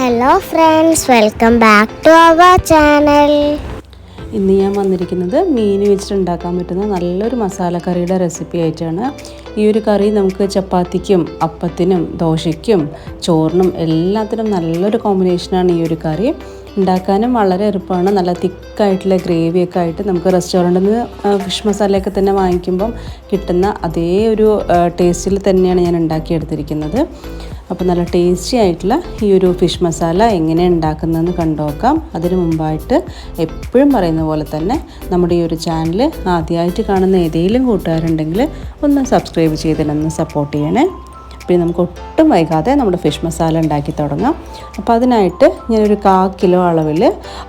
Hello friends welcome back to our channel ഇന്ന് ഞാൻ വന്നിരിക്കുന്നത് മീൻ വെച്ചിട്ട് ഉണ്ടാക്കാൻ പറ്റുന്ന നല്ലൊരു മസാലക്കറിയുടെ റെസിപ്പി ആയിട്ടാണ്. ഈ ഒരു കറി നമുക്ക് ചപ്പാത്തിക്കും അപ്പത്തിനും ദോശയ്ക്കും ചോറിനും എല്ലാത്തിനും നല്ലൊരു കോമ്പിനേഷനാണ് ഈ ഒരു കറി. ഉണ്ടാക്കാനും വളരെ എളുപ്പമാണ്. നല്ല തിക്കായിട്ടുള്ള ഗ്രേവിയൊക്കെ ആയിട്ട് നമുക്ക് റെസ്റ്റോറന്റിൽ നിന്ന് ഫിഷ് മസാലയൊക്കെ തന്നെ വാങ്ങിക്കുമ്പം കിട്ടുന്ന അതേ ഒരു ടേസ്റ്റിൽ തന്നെയാണ് ഞാൻ ഉണ്ടാക്കിയെടുത്തിരിക്കുന്നത്. അപ്പോൾ നല്ല ടേസ്റ്റി ആയിട്ടുള്ള ഈ ഒരു ഫിഷ് മസാല എങ്ങനെ ഉണ്ടാക്കുന്നതെന്ന് കണ്ടുനോക്കാം അതിന് മുമ്പായിട്ട് എപ്പോഴും പറയുന്ന പോലെ തന്നെ നമ്മുടെ ഈ ഒരു ചാനൽ ആദ്യമായിട്ട് കാണുന്ന ഏതെങ്കിലും കൂട്ടുകാരുണ്ടെങ്കിൽ ഒന്ന് സബ്സ്ക്രൈബ് ചെയ്തിട്ടൊന്ന് സപ്പോർട്ട് ചെയ്യണേ. പിന്നെ നമുക്ക് ഒട്ടും വൈകാതെ നമ്മുടെ ഫിഷ് മസാല ഉണ്ടാക്കി തുടങ്ങാം. അപ്പോൾ അതിനായിട്ട് ഞാനൊരു കാ കിലോ അളവിൽ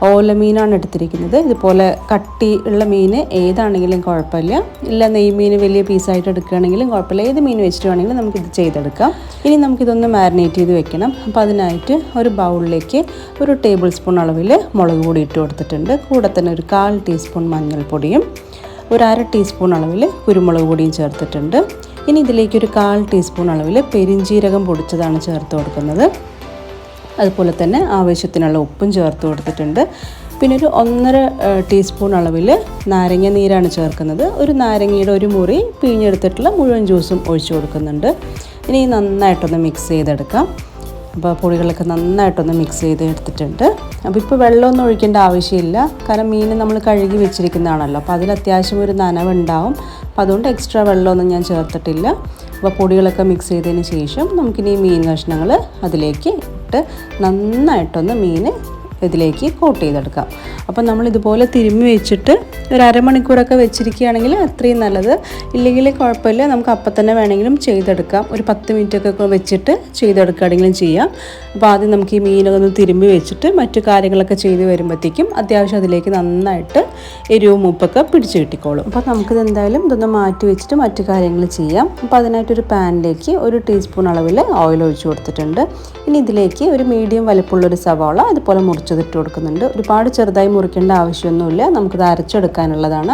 ഓല മീനാണ് എടുത്തിരിക്കുന്നത്. ഇതുപോലെ കട്ടി ഉള്ള മീൻ ഏതാണെങ്കിലും കുഴപ്പമില്ല. ഇല്ല നെയ് മീൻ വലിയ പീസായിട്ട് എടുക്കുകയാണെങ്കിലും കുഴപ്പമില്ല. ഏത് മീൻ വെച്ചിട്ട് വേണമെങ്കിലും നമുക്കിത് ചെയ്തെടുക്കാം. ഇനി നമുക്കിതൊന്ന് മാരിനേറ്റ് ചെയ്ത് വെക്കണം. അപ്പോൾ അതിനായിട്ട് ഒരു ബൗളിലേക്ക് ഒരു ടേബിൾ സ്പൂൺ അളവിൽ മുളക് പൊടി ഇട്ട് കൊടുത്തിട്ടുണ്ട്. കൂടെ തന്നെ ഒരു കാൽ ടീസ്പൂൺ മഞ്ഞൾപ്പൊടിയും ഒരു അര ടീസ്പൂൺ അളവിൽ കുരുമുളക് പൊടിയും ചേർത്തിട്ടുണ്ട്. ഇനി ഇതിലേക്ക് ഒരു കാൽ ടീസ്പൂൺ അളവിൽ പെരിഞ്ജീരകം പൊടിച്ചതാണ് ചേർത്ത് കൊടുക്കുന്നത്. അതുപോലെ തന്നെ ആവശ്യത്തിനുള്ള ഉപ്പും ചേർത്ത് കൊടുത്തിട്ടുണ്ട്. പിന്നെ ഒരു ഒന്നര ടീസ്പൂൺ അളവിൽ നാരങ്ങ നീരാണ് ചേർക്കുന്നത്. ഒരു നാരങ്ങയുടെ ഒരു മുറി പിഴിഞ്ഞെടുത്തിട്ടുള്ള മുഴുവൻ ജ്യൂസും ഒഴിച്ചു കൊടുക്കുന്നുണ്ട്. ഇനി നന്നായിട്ടൊന്ന് മിക്സ് ചെയ്തെടുക്കാം. അപ്പോൾ പൊടികളൊക്കെ നന്നായിട്ടൊന്ന് മിക്സ് ചെയ്ത് എടുത്തിട്ടുണ്ട് അപ്പോൾ ഇപ്പോൾ വെള്ളമൊന്നും ഒഴിക്കേണ്ട ആവശ്യമില്ല. കാരണം മീൻ നമ്മൾ കഴുകി വെച്ചിരിക്കുന്നതാണല്ലോ. അപ്പോൾ അതിൽ അത്യാവശ്യം ഒരു നനവുണ്ടാവും. അപ്പോൾ അതുകൊണ്ട് എക്സ്ട്രാ വെള്ളമൊന്നും ഞാൻ ചേർത്തിട്ടില്ല. അപ്പോൾ പൊടികളൊക്കെ മിക്സ് ചെയ്തതിന് ശേഷം നമുക്കിനി മീൻ കഷ്ണങ്ങൾ അതിലേക്ക് ഇട്ട് നന്നായിട്ടൊന്ന് മീൻ ഇതിലേക്ക് കോട്ട് ചെയ്തെടുക്കാം. അപ്പോൾ നമ്മൾ ഇതുപോലെ തിരുമ്മി വെച്ചിട്ട് ഒരു അരമണിക്കൂറൊക്കെ വെച്ചിരിക്കുകയാണെങ്കിൽ അത്രയും നല്ലത്. ഇല്ലെങ്കിൽ കുഴപ്പമില്ല നമുക്ക് അപ്പം തന്നെ വേണമെങ്കിലും ചെയ്തെടുക്കാം. ഒരു പത്ത് മിനിറ്റൊക്കെ വെച്ചിട്ട് ചെയ്തെടുക്കുകയാണെങ്കിലും ചെയ്യാം. അപ്പോൾ ആദ്യം നമുക്ക് ഈ മീനൊക്കെ ഒന്ന് തിരുമ്പി വെച്ചിട്ട് മറ്റു കാര്യങ്ങളൊക്കെ ചെയ്ത് വരുമ്പോഴത്തേക്കും അത്യാവശ്യം അതിലേക്ക് നന്നായിട്ട് എരിവും ഉപ്പൊക്കെ പിടിച്ച് കിട്ടിക്കോളും. അപ്പോൾ നമുക്കിത് എന്തായാലും ഇതൊന്ന് മാറ്റി വെച്ചിട്ട് മറ്റു കാര്യങ്ങൾ ചെയ്യാം. അപ്പോൾ അതിനായിട്ടൊരു പാനിലേക്ക് ഒരു ടീസ്പൂൺ അളവിൽ ഓയിൽ ഒഴിച്ചു കൊടുത്തിട്ടുണ്ട്. ഇനി ഇതിലേക്ക് ഒരു മീഡിയം വലിപ്പമുള്ളൊരു സവാള അതുപോലെ മുറിച്ചതിട്ട് കൊടുക്കുന്നുണ്ട്. ഒരുപാട് ചെറുതായി മുറിക്കേണ്ട ആവശ്യമൊന്നുമില്ല. നമുക്കിത് അരച്ചെടുക്കാനുള്ളതാണ്.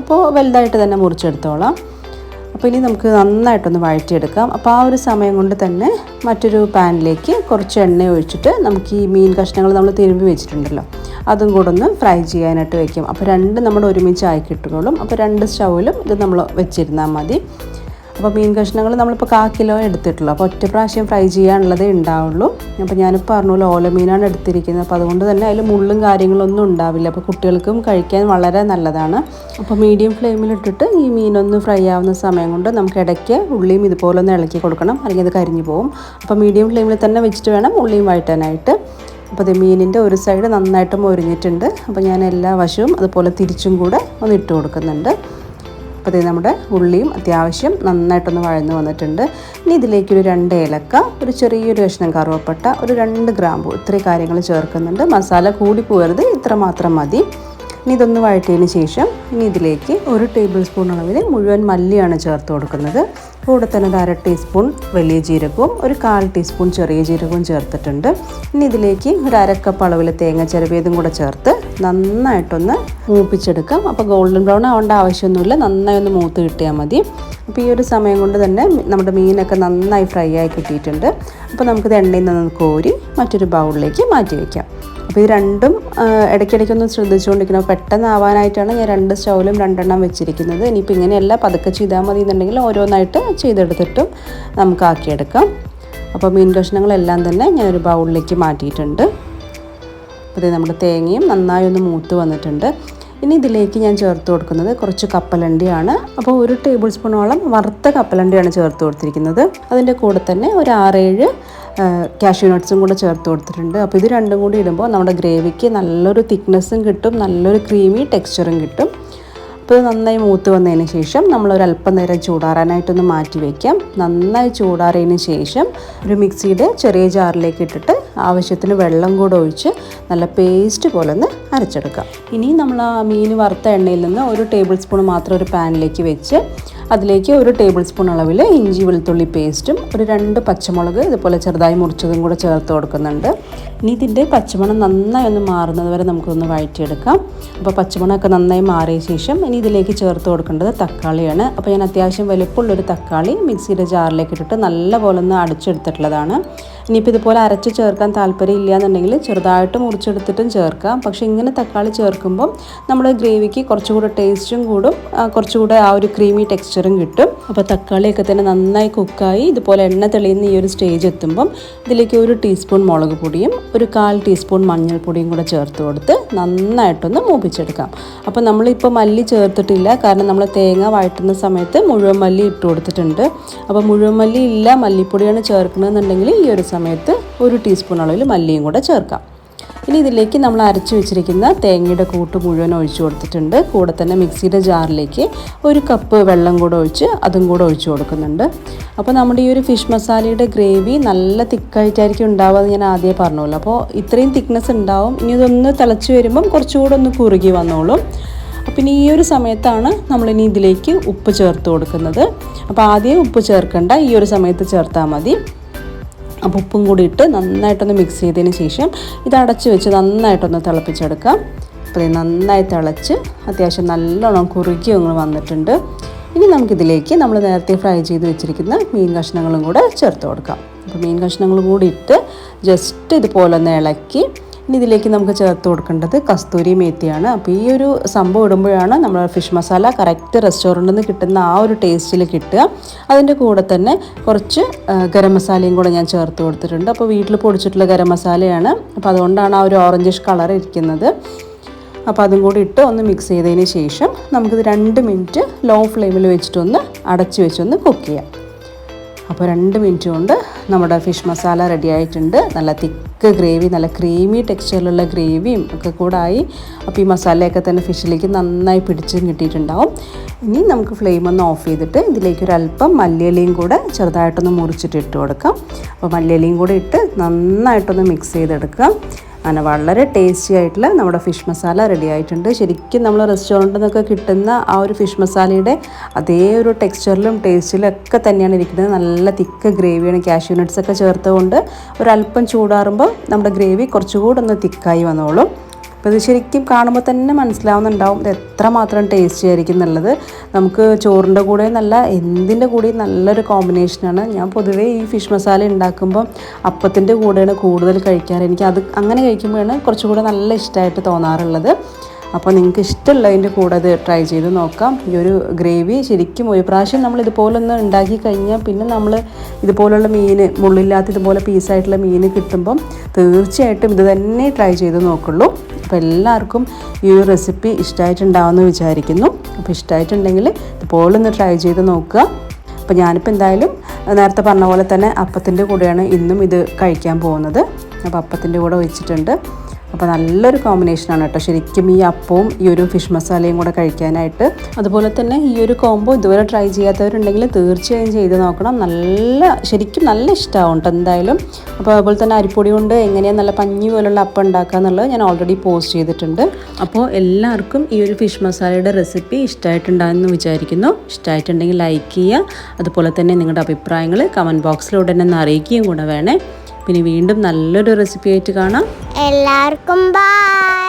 അപ്പോൾ വലുതായിട്ട് തന്നെ മുറിച്ചെടുത്തോളാം. അപ്പോൾ ഇനി നമുക്ക് നന്നായിട്ടൊന്ന് വഴറ്റിയെടുക്കാം. അപ്പോൾ ആ ഒരു സമയം കൊണ്ട് തന്നെ മറ്റൊരു പാനിലേക്ക് കുറച്ച് എണ്ണ ഒഴിച്ചിട്ട് നമുക്ക് ഈ മീൻ കഷ്ണങ്ങൾ നമ്മൾ തിരുമ്പി വെച്ചിട്ടുണ്ടല്ലോ അതും കൂടെ ഒന്ന് ഫ്രൈ ചെയ്യാനായിട്ട് വയ്ക്കും അപ്പോൾ രണ്ട് നമ്മൾ ഒരുമിച്ച് ആയി കിട്ടുകയുള്ളൂ. അപ്പോൾ രണ്ട് സ്റ്റൗവിലും ഇത് നമ്മൾ വെച്ചിരുന്നാൽ മതി. അപ്പോൾ മീൻ കഷ്ണങ്ങൾ നമ്മളിപ്പോൾ കാ കിലോ എടുത്തിട്ടുള്ളൂ. അപ്പോൾ ഒറ്റ പ്രാവശ്യം ഫ്രൈ ചെയ്യാനുള്ളതേ ഉണ്ടാവുള്ളൂ. അപ്പോൾ ഞാനിപ്പോൾ പറഞ്ഞല്ലോ ഓലമീനാണ് എടുത്തിരിക്കുന്നത്. അപ്പോൾ അതുകൊണ്ട് തന്നെ അതിൽ മുള്ളും കാര്യങ്ങളൊന്നും ഉണ്ടാവില്ല. അപ്പോൾ കുട്ടികൾക്കും കഴിക്കാൻ വളരെ നല്ലതാണ്. അപ്പോൾ മീഡിയം ഫ്ലെയിമിലിട്ടിട്ട് ഈ മീനൊന്ന് ഫ്രൈ ആവുന്ന സമയം കൊണ്ട് നമുക്ക് ഇടയ്ക്ക് ഉള്ളിയും ഇതുപോലെ ഒന്ന് ഇളക്കി കൊടുക്കണം. അല്ലെങ്കിൽ അത് കരിഞ്ഞു പോകും അപ്പോൾ മീഡിയം ഫ്ലെയിമിൽ തന്നെ വെച്ചിട്ട് വേണം ഉള്ളിയും വഴറ്റാനായിട്ട്. അപ്പോൾ അത് മീനിന്റെ ഒരു സൈഡ് നന്നായിട്ട് മൊരിഞ്ഞിട്ടുണ്ട്. അപ്പോൾ ഞാൻ എല്ലാ വശവും അതുപോലെ തിരിച്ചും കൂടെ ഒന്ന് ഇട്ട് കൊടുക്കുന്നുണ്ട്. അപ്പോൾ ഇത് നമ്മുടെ ഉള്ളിയും അത്യാവശ്യം നന്നായിട്ടൊന്ന് വഴന്നു വന്നിട്ടുണ്ട്. ഇനി ഇതിലേക്കൊരു രണ്ട് ഏലക്ക ഒരു ചെറിയൊരു കഷ്ണം കറുവപ്പട്ട ഒരു രണ്ട് ഗ്രാമ്പു ഇത്രയും കാര്യങ്ങൾ ചേർക്കുന്നുണ്ട്. മസാല കൂടി പോകരുത് ഇത്ര മാത്രം മതി. ഇനി ഇതൊന്ന് വഴറ്റിയതിന് ശേഷം ഇനി ഇതിലേക്ക് ഒരു ടേബിൾ സ്പൂൺ അളവിൽ മുഴുവൻ മല്ലിയാണ് ചേർത്ത് കൊടുക്കുന്നത്. കൂടെ തന്നെ ഒരു അര ടീസ്പൂൺ വലിയ ജീരകവും ഒരു കാൽ ടീസ്പൂൺ ചെറിയ ജീരകവും ചേർത്തിട്ടുണ്ട്. ഇനി ഇതിലേക്ക് ഒരു അരക്കപ്പ് അളവിൽ തേങ്ങ ചിരവിയതും കൂടെ ചേർത്ത് നന്നായിട്ടൊന്ന് മൂപ്പിച്ചെടുക്കാം. അപ്പോൾ ഗോൾഡൻ ബ്രൗൺ ആവേണ്ട ആവശ്യമൊന്നുമില്ല. നന്നായി ഒന്ന് മൂത്ത് കിട്ടിയാൽ മതി. അപ്പോൾ ഈ ഒരു സമയം കൊണ്ട് തന്നെ നമ്മുടെ മീനൊക്കെ നന്നായി ഫ്രൈ ആയി കിട്ടിയിട്ടുണ്ട്. അപ്പോൾ നമുക്കിത് എണ്ണയിൽ നിന്ന് കോരി മറ്റൊരു ബൗളിലേക്ക് മാറ്റി വയ്ക്കാം. അപ്പോൾ ഇത് രണ്ടും ഇടയ്ക്കിടയ്ക്ക് ഒന്ന് ശ്രദ്ധിച്ചുകൊണ്ടിരിക്കണം. പെട്ടെന്ന് ആവാനായിട്ടാണ് ഞാൻ രണ്ട് സ്റ്റൗവിലും രണ്ടെണ്ണം വെച്ചിരിക്കുന്നത്. ഇനിയിപ്പോൾ ഇങ്ങനെയല്ല പതുക്കെ ചെയ്താൽ മതി എന്നുണ്ടെങ്കിൽ ഓരോന്നായിട്ട് ചെയ്തെടുത്തിട്ടും നമുക്ക് ആക്കിയെടുക്കാം. അപ്പോൾ മീൻ കഷ്ണങ്ങളെല്ലാം തന്നെ ഞാനൊരു ബൗളിലേക്ക് മാറ്റിയിട്ടുണ്ട്. അപ്പോൾ ഇത് നമ്മുടെ തേങ്ങയും നന്നായി ഒന്ന് മൂത്ത് വന്നിട്ടുണ്ട്. ഇനി ഇതിലേക്ക് ഞാൻ ചേർത്ത് കൊടുക്കുന്നത് കുറച്ച് കപ്പലണ്ടിയാണ്. അപ്പോൾ ഒരു ടേബിൾ സ്പൂണോളം വറുത്ത കപ്പലണ്ടിയാണ് ചേർത്ത് കൊടുത്തിരിക്കുന്നത്. അതിന്റെ കൂടെ തന്നെ ഒരു ആറേഴ് കാഷ്യൂ നട്ട്സും കൂടെ ചേർത്ത് കൊടുത്തിട്ടുണ്ട്. അപ്പോൾ ഇത് രണ്ടും കൂടി ഇടുമ്പോൾ നമ്മുടെ ഗ്രേവിക്ക് നല്ലൊരു തിക്നെസ്സും കിട്ടും നല്ലൊരു ക്രീമി ടെക്സ്ചറും കിട്ടും. അപ്പോൾ നന്നായി മൂത്ത് വന്നതിന് ശേഷം നമ്മൾ ഒരു അല്പം നേരം ചൂടാറാനായിട്ടൊന്ന് മാറ്റി വയ്ക്കാം നന്നായി ചൂടാറിയതിന് ശേഷം ഒരു മിക്സിയുടെ ചെറിയ ജാറിലേക്ക് ഇട്ടിട്ട് ആവശ്യത്തിന് വെള്ളം കൂടെ ഒഴിച്ച് നല്ല പേസ്റ്റ് പോലെ ഒന്ന് അരച്ചെടുക്കാം. ഇനി നമ്മൾ ആ മീൻ വറുത്ത എണ്ണയിൽ നിന്ന് ഒരു ടേബിൾ സ്പൂൺ മാത്രം ഒരു പാനിലേക്ക് വെച്ച് അതിലേക്ക് ഒരു ടേബിൾ സ്പൂൺ അളവിൽ ഇഞ്ചി വെളുത്തുള്ളി പേസ്റ്റും ഒരു രണ്ട് പച്ചമുളക് ഇതുപോലെ ചെറുതായി മുറിച്ചതും കൂടെ ചേർത്ത് കൊടുക്കുന്നുണ്ട്. ഇനി ഇതിന്റെ പച്ചമണം നന്നായി ഒന്ന് മാറുന്നത് വരെ നമുക്കൊന്ന് വഴറ്റിയെടുക്കാം. അപ്പോൾ പച്ചമണമൊക്കെ നന്നായി മാറിയ ശേഷം ഇനി ഇതിലേക്ക് ചേർത്ത് കൊടുക്കേണ്ടത് തക്കാളിയാണ്. അപ്പോൾ ഞാൻ അത്യാവശ്യം വലുപ്പമുള്ളൊരു തക്കാളി മിക്സിയുടെ ജാറിലേക്ക് ഇട്ടിട്ട് നല്ലപോലെ ഒന്ന് അടിച്ചെടുത്തിട്ടുള്ളതാണ്. ഇനിയിപ്പോൾ ഇതുപോലെ അരച്ച് ചേർക്കാൻ താല്പര്യം ഇല്ല എന്നുണ്ടെങ്കിൽ ചെറുതായിട്ട് മുറിച്ചെടുത്തിട്ടും ചേർക്കാം. പക്ഷെ ഇങ്ങനെ തക്കാളി ചേർക്കുമ്പം നമ്മുടെ ഗ്രേവിക്ക് കുറച്ചുകൂടെ ടേസ്റ്റും കൂടും. കുറച്ചുകൂടെ ആ ഒരു ക്രീമി ടെക്സ്ചറും കിട്ടും. അപ്പോൾ തക്കാളിയൊക്കെ തന്നെ നന്നായി കുക്കായി ഇതുപോലെ എണ്ണ തെളിയുന്ന ഈ ഒരു സ്റ്റേജ് എത്തുമ്പം ഇതിലേക്ക് ഒരു ടീസ്പൂൺ മുളക് പൊടിയും ഒരു കാൽ ടീസ്പൂൺ മഞ്ഞൾപ്പൊടിയും കൂടെ ചേർത്ത് കൊടുത്ത് നന്നായിട്ടൊന്ന് മൂപ്പിച്ചെടുക്കാം. അപ്പോൾ നമ്മളിപ്പോൾ മല്ലി ചേർത്തിട്ടില്ല. കാരണം നമ്മൾ തേങ്ങ വഴറ്റുന്ന സമയത്ത് മുഴുവൻ മല്ലി ഇട്ട് കൊടുത്തിട്ടുണ്ട്. അപ്പോൾ മുഴുവൻ മല്ലി ഇല്ല മല്ലിപ്പൊടിയാണ് ചേർക്കണമെന്നുണ്ടെങ്കിൽ ഈ ഒരു സമയത്ത് ഒരു ടീസ്പൂൺ അളവിൽ മല്ലിയും കൂടെ ചേർക്കാം. ഇനി ഇതിലേക്ക് നമ്മൾ അരച്ചു വെച്ചിരിക്കുന്ന തേങ്ങയുടെ കൂട്ട് മുഴുവൻ ഒഴിച്ചു കൊടുത്തിട്ടുണ്ട്. കൂടെ തന്നെ മിക്സിയുടെ ജാറിലേക്ക് ഒരു കപ്പ് വെള്ളം കൂടെ ഒഴിച്ച് അതും കൂടെ ഒഴിച്ചു കൊടുക്കുന്നുണ്ട്. അപ്പോൾ നമ്മുടെ ഈ ഒരു ഫിഷ് മസാലയുടെ ഗ്രേവി നല്ല തിക്കായിട്ടായിരിക്കും ഉണ്ടാവുക ഞാൻ ആദ്യമേ പറഞ്ഞോളൂ അപ്പോൾ ഇത്രയും തിക്നെസ് ഉണ്ടാവും. ഇനി ഇതൊന്ന് തിളച്ച് വരുമ്പം കുറച്ചുകൂടെ ഒന്ന് കുറുകി വന്നോളും. പിന്നെ ഈ ഒരു സമയത്താണ് നമ്മളിനി ഇതിലേക്ക് ഉപ്പ് ചേർത്ത് കൊടുക്കുന്നത്. അപ്പോൾ ആദ്യം ഉപ്പ് ചേർക്കണ്ട ഈ ഒരു സമയത്ത് ചേർത്താൽ മതി. അപ്പോൾ ഉപ്പും കൂടി ഇട്ട് നന്നായിട്ടൊന്ന് മിക്സ് ചെയ്തതിന് ശേഷം ഇത് അടച്ച് വെച്ച് നന്നായിട്ടൊന്ന് തിളപ്പിച്ചെടുക്കാം. അപ്പോൾ ഇത് നന്നായി തിളച്ച് അത്യാവശ്യം നല്ലോണം കുറുക്കി ഒന്ന് വന്നിട്ടുണ്ട്. ഇനി നമുക്കിതിലേക്ക് നമ്മൾ നേരത്തെ ഫ്രൈ ചെയ്ത് വെച്ചിരിക്കുന്ന മീൻ കഷ്ണങ്ങളും കൂടെ ചേർത്ത് കൊടുക്കാം. അപ്പോൾ മീൻ കഷ്ണങ്ങളും കൂടി ഇട്ട് ജസ്റ്റ് ഇതുപോലെ ഒന്ന് ഇളക്കി ഇനി ഇതിലേക്ക് നമുക്ക് ചേർത്ത് കൊടുക്കേണ്ടത് കസ്തൂരി മേത്തിയാണ്. അപ്പോൾ ഈ ഒരു സംഭവം ഇടുമ്പോഴാണ് നമ്മൾ ഫിഷ് മസാല കറക്റ്റ് റെസ്റ്റോറന്റിൽ നിന്ന് കിട്ടുന്ന ആ ഒരു ടേസ്റ്റിൽ കിട്ടുക. അതിന്റെ കൂടെ തന്നെ കുറച്ച് ഗരം മസാലയും കൂടെ ഞാൻ ചേർത്ത് കൊടുത്തിട്ടുണ്ട്. അപ്പോൾ വീട്ടിൽ പൊടിച്ചിട്ടുള്ള ഗരം മസാലയാണ്. അപ്പോൾ അതുകൊണ്ടാണ് ആ ഒരു ഓറഞ്ചിഷ് കളർ ഇരിക്കുന്നത്. അപ്പോൾ അതും കൂടി ഇട്ട് ഒന്ന് മിക്സ് ചെയ്തതിന് ശേഷം നമുക്കിത് രണ്ട് മിനിറ്റ് ലോ ഫ്ലെയിമിൽ വെച്ചിട്ടൊന്ന് അടച്ച് വെച്ചൊന്ന് കുക്ക് ചെയ്യാം. അപ്പോൾ രണ്ട് മിനിറ്റ് കൊണ്ട് നമ്മുടെ ഫിഷ് മസാല റെഡി ആയിട്ടുണ്ട്. നല്ല തിക്ക് ഗ്രേവി നല്ല ക്രീമി ടെക്സ്ചറിലുള്ള ഗ്രേവിയും ഒക്കെ കൂടായി അപ്പോൾ ഈ മസാലയൊക്കെ തന്നെ ഫിഷിലേക്ക് നന്നായി പിടിച്ചും കിട്ടിയിട്ടുണ്ടാവും. ഇനി നമുക്ക് ഫ്ലെയിം ഒന്ന് ഓഫ് ചെയ്തിട്ട് ഇതിലേക്ക് ഒരു അല്പം മല്ലിയിലയും കൂടെ ചെറുതായിട്ടൊന്ന് മുറിച്ചിട്ട് ഇട്ട് കൊടുക്കാം. അപ്പോൾ മല്ലിയിലയും കൂടെ ഇട്ട് നന്നായിട്ടൊന്ന് മിക്സ് ചെയ്തെടുക്കാം. അങ്ങനെ വളരെ ടേസ്റ്റി ആയിട്ടുള്ള നമ്മുടെ ഫിഷ് മസാല റെഡി ആയിട്ടുണ്ട്. ശരിക്കും നമ്മൾ റെസ്റ്റോറന്റിൽ നിന്നൊക്കെ കിട്ടുന്ന ആ ഒരു ഫിഷ് മസാലയുടെ അതേ ഒരു ടെക്സ്ചറിലും ടേസ്റ്റിലും ഒക്കെ തന്നെയാണ് ഇരിക്കുന്നത്. നല്ല തിക്ക് ഗ്രേവിയാണ് ക്യാഷ്യൂ നട്ട്സ് ഒക്കെ ചേർത്തുകൊണ്ട് ഒരല്പം ചൂടാറുമ്പോൾ നമ്മുടെ ഗ്രേവി കുറച്ചുകൂടെ ഒന്ന് തിക്കായി വന്നോളും. അപ്പോൾ ഇത് ശരിക്കും കാണുമ്പോൾ തന്നെ മനസ്സിലാവുന്നുണ്ടാവും ഇത് എത്രമാത്രം ടേസ്റ്റി ആയിരിക്കും എന്നുള്ളത്. നമുക്ക് ചോറിന്റെ കൂടെ നല്ല എന്തിന്റെ കൂടെയും നല്ലൊരു കോമ്പിനേഷനാണ് ഞാൻ പൊതുവേ ഈ ഫിഷ് മസാല ഉണ്ടാക്കുമ്പോൾ അപ്പത്തിന്റെ കൂടെയാണ് കൂടുതൽ കഴിക്കാറ്. എനിക്ക് അത് അങ്ങനെ കഴിക്കുമ്പോഴാണ് കുറച്ചുകൂടെ നല്ല ഇഷ്ടമായിട്ട് തോന്നാറുള്ളത്. അപ്പോൾ നിങ്ങൾക്ക് ഇഷ്ടമുള്ളതിന്റെ കൂടെ അത് ട്രൈ ചെയ്ത് നോക്കാം. ഈ ഒരു ഗ്രേവി ശരിക്കും ഒരു പ്രാവശ്യം നമ്മൾ ഇതുപോലൊന്ന് ഉണ്ടാക്കി കഴിഞ്ഞാൽ പിന്നെ നമ്മൾ ഇതുപോലുള്ള മീൻ മുള്ളില്ലാത്ത ഇതുപോലെ പീസായിട്ടുള്ള മീൻ കിട്ടുമ്പം തീർച്ചയായിട്ടും ഇത് തന്നെ ട്രൈ ചെയ്ത് നോക്കുള്ളൂ. അപ്പോൾ എല്ലാവർക്കും ഈ ഒരു റെസിപ്പി ഇഷ്ടമായിട്ടുണ്ടാവുമെന്ന് വിചാരിക്കുന്നു. അപ്പോൾ ഇഷ്ടമായിട്ടുണ്ടെങ്കിൽ ഇതുപോലൊന്ന് ട്രൈ ചെയ്ത് നോക്കുക. അപ്പോൾ ഞാനിപ്പോൾ എന്തായാലും നേരത്തെ പറഞ്ഞ പോലെ തന്നെ അപ്പത്തിന്റെ കൂടെയാണ് ഇന്നും ഇത് കഴിക്കാൻ പോകുന്നത്. അപ്പോൾ അപ്പത്തിന്റെ കൂടെ വെച്ചിട്ടുണ്ട്. അപ്പോൾ നല്ലൊരു കോമ്പിനേഷനാണ് കേട്ടോ. ശരിക്കും ഈ അപ്പവും ഈ ഒരു ഫിഷ് മസാലയും കൂടെ കഴിക്കാനായിട്ട്. അതുപോലെ തന്നെ ഈ ഒരു കോംബോ ഇതുവരെ ട്രൈ ചെയ്യാത്തവരുണ്ടെങ്കിൽ തീർച്ചയായും ചെയ്ത് നോക്കണം. നല്ല ശരിക്കും നല്ല ഇഷ്ടമാവും കേട്ടോ എന്തായാലും. അപ്പോൾ അതുപോലെ തന്നെ അരിപ്പൊടി കൊണ്ട് എങ്ങനെയാണ് നല്ല പഞ്ഞി പോലുള്ള അപ്പം ഉണ്ടാക്കുക എന്നുള്ളത് ഞാൻ ഓൾറെഡി പോസ്റ്റ് ചെയ്തിട്ടുണ്ട്. അപ്പോൾ എല്ലാവർക്കും ഈ ഒരു ഫിഷ് മസാലയുടെ റെസിപ്പി ഇഷ്ടമായിട്ടുണ്ടാകുമെന്ന് വിചാരിക്കുന്നു. ഇഷ്ടമായിട്ടുണ്ടെങ്കിൽ ലൈക്ക് ചെയ്യുക. അതുപോലെ തന്നെ നിങ്ങളുടെ അഭിപ്രായങ്ങൾ കമന്റ് ബോക്സിലൂടെ തന്നെ അറിയിക്കുകയും കൂടെ വേണേ. പിന്നെ വീണ്ടും നല്ലൊരു റെസിപ്പി ആയിട്ട് കാണാം. എല്ലാവർക്കും ബൈ